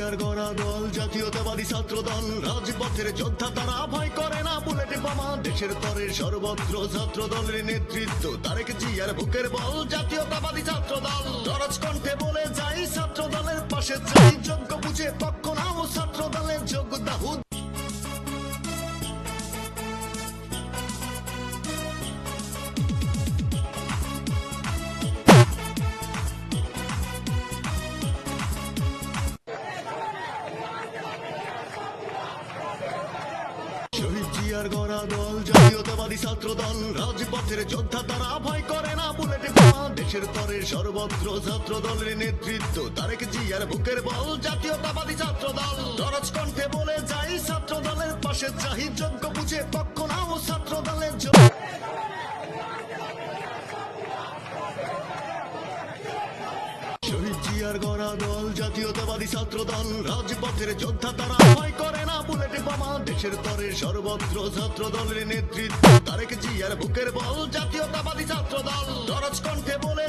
জিয়ার গড়া দল, জাতীয়তাবাদী ছাত্র দল রাজপথের যোদ্ধা তারা ভয় করে না, বুলেটে বোমা দেশের তরের সর্বত্র ছাত্র দলের নেতৃত্ব, তারেক জিয়ার বুকের বল, জাতীয়তাবাদী ছাত্র দল দরজ কণ্ঠে বলে যাই ছাত্র দলের পাশে যাই যোগ্য বুঝে পক্ষ নাও ছাত্র শহীদ গড়া দল, জাতীয়তাবাদী ছাত্র দল রাজপথের যোদ্ধা তারা ভয় করে না, বুলেটে দেশের তরের সর্বত্র ছাত্র দলের নেতৃত্ব, তারেক জিয়ার বুকের বল। জাতীয়তাবাদী ছাত্র দল দরজ কণ্ঠে বলে যাই ছাত্র দলের পাশে চাহি যোগ্য বুঝে পক্ষ নাও ছাত্র দলের শহীদ জিয়ার গড়া দল, জাতীয়তাবাদী ছাত্র দল রাজপথের যোদ্ধা তারা ভয় করে না দেশের তরে সর্বত্র ছাত্র দলের নেতৃত্ব। তারেক জিয়ার বুকের বল জাতীয়তাবাদী ছাত্র দল দরজ কণ্ঠে বলে